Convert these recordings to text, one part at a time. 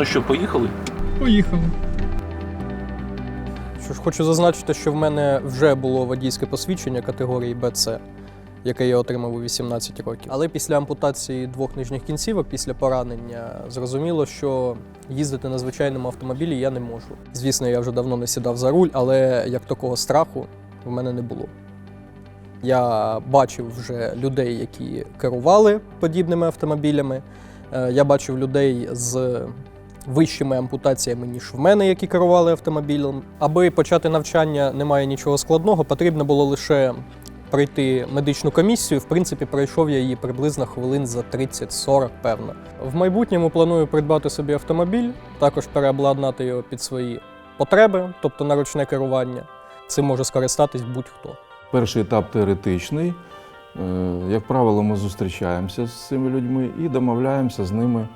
Ну що, поїхали? Поїхали. Що ж хочу зазначити, що в мене вже було водійське посвідчення категорії БЦ, яке я отримав у 18 років. Але після ампутації двох нижніх кінцівок, після поранення, зрозуміло, що їздити на звичайному автомобілі я не можу. Звісно, я вже давно не сідав за руль, але як такого страху в мене не було. Я бачив вже людей, які керували подібними автомобілями. Е, Я бачив людей з вищими ампутаціями, ніж в мене, які керували автомобілем. Аби почати навчання, немає нічого складного. Потрібно було лише пройти медичну комісію. В принципі, пройшов я її приблизно хвилин за 30-40, певно. В майбутньому планую придбати собі автомобіль, також переобладнати його під свої потреби, тобто на ручне керування. Цим може скористатись будь-хто. Перший етап теоретичний. Е, Як правило, ми зустрічаємося з цими людьми і домовляємося з ними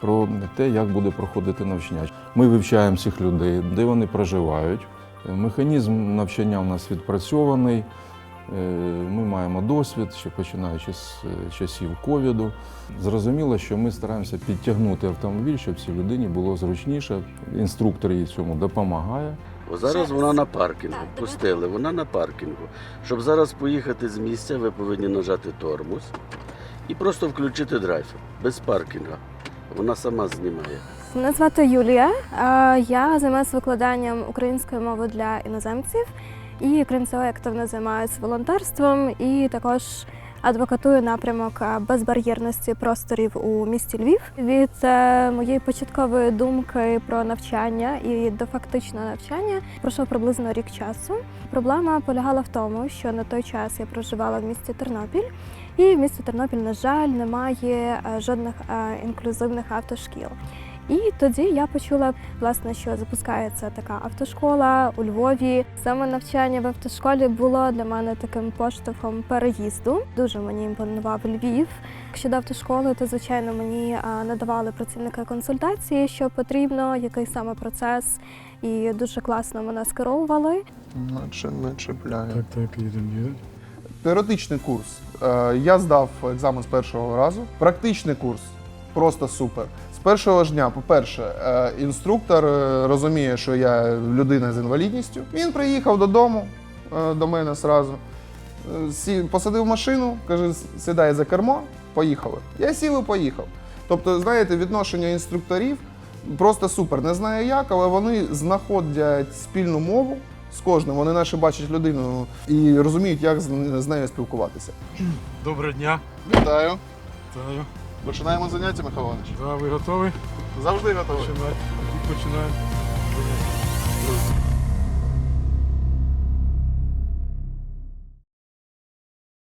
про те, як буде проходити навчання. Ми вивчаємо цих людей, де вони проживають. Е, Механізм навчання у нас відпрацьований. Е, Ми маємо досвід, ще починаючи з е, часів ковіду. Зрозуміло, що ми стараємося підтягнути автомобіль, щоб цій людині було зручніше. Інструктор їй цьому допомагає. О, зараз вона на паркінгу. Пустили, вона на паркінгу. Щоб зараз поїхати з місця, ви повинні нажати тормоз і просто включити драйв без паркінга. Вона сама знімає. Мене звати Юлія. Я займаюся викладанням української мови для іноземців і крім цього, активно займаюся волонтерством і також адвокатую напрямок е, безбар'єрності просторів у місті Львів. Від е, моєї початкової думки про навчання і до фактичного навчання пройшов приблизно рік часу. Проблема полягала в тому, що на той час я проживала в місті Тернопіль, і в місті Тернопіль, на жаль, немає е, жодних інклюзивних автошкіл. І тоді я почула, власне, що запускається така автошкола у Львові. Саме навчання в автошколі було для мене таким поштовхом переїзду. Дуже мені імпонував Львів. Щодо автошколи, то звичайно мені надавали працівники консультації, що потрібно, який саме процес, і дуже класно мене скеровували. Наче не чіпляє. Так, так, їдемо, їдемо. Теоретичний курс. Е, Я здав екзамен з першого разу. Практичний курс просто супер. З першого ж дня, по-перше, е, інструктор е, розуміє, що я людина з інвалідністю. Він приїхав додому е, до мене зразу. Е, Посадив машину, каже, сідай за кермо, поїхали. Я сів і поїхав. Тобто, знаєте, відношення інструкторів просто супер. Не знаю як, але вони знаходять спільну мову з кожним. Вони наче бачать людину і розуміють, як з з нею спілкуватися. Доброго дня. Вітаю. Вітаю. Починаємо заняття, Михайло Іванович. Да, ви готові? Завжди готові. Починаємо. Починаємо.